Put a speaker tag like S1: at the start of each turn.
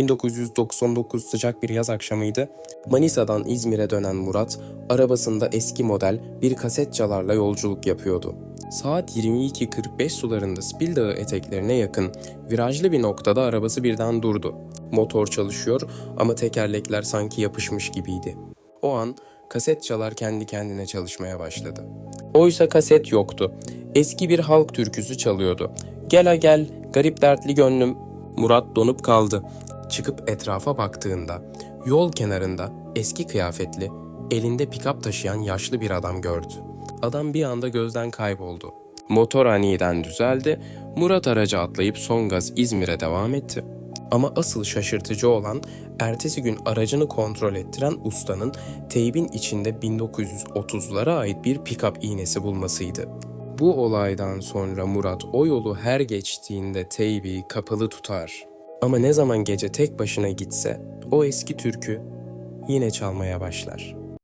S1: 1999 sıcak bir yaz akşamıydı. Manisa'dan İzmir'e dönen Murat, arabasında eski model bir kaset çalarla yolculuk yapıyordu. Saat 22.45 sularında Spil Dağı eteklerine yakın virajlı bir noktada arabası birden durdu. Motor çalışıyor ama tekerlekler sanki yapışmış gibiydi. O an kaset çalar kendi kendine çalışmaya başladı. Oysa kaset yoktu. Eski bir halk türküsü çalıyordu. Gel ha gel, garip dertli gönlüm. Murat donup kaldı. Çıkıp etrafa baktığında yol kenarında eski kıyafetli, elinde pikap taşıyan yaşlı bir adam gördü. Adam bir anda gözden kayboldu. Motor aniden düzeldi. Murat araca atlayıp son gaz İzmir'e devam etti. Ama asıl şaşırtıcı olan ertesi gün aracını kontrol ettiren ustanın teybin içinde 1930'lara ait bir pikap iğnesi bulmasıydı. Bu olaydan sonra Murat o yolu her geçtiğinde teybi kapalı tutar. Ama ne zaman gece tek başına gitse o eski türkü yine çalmaya başlar.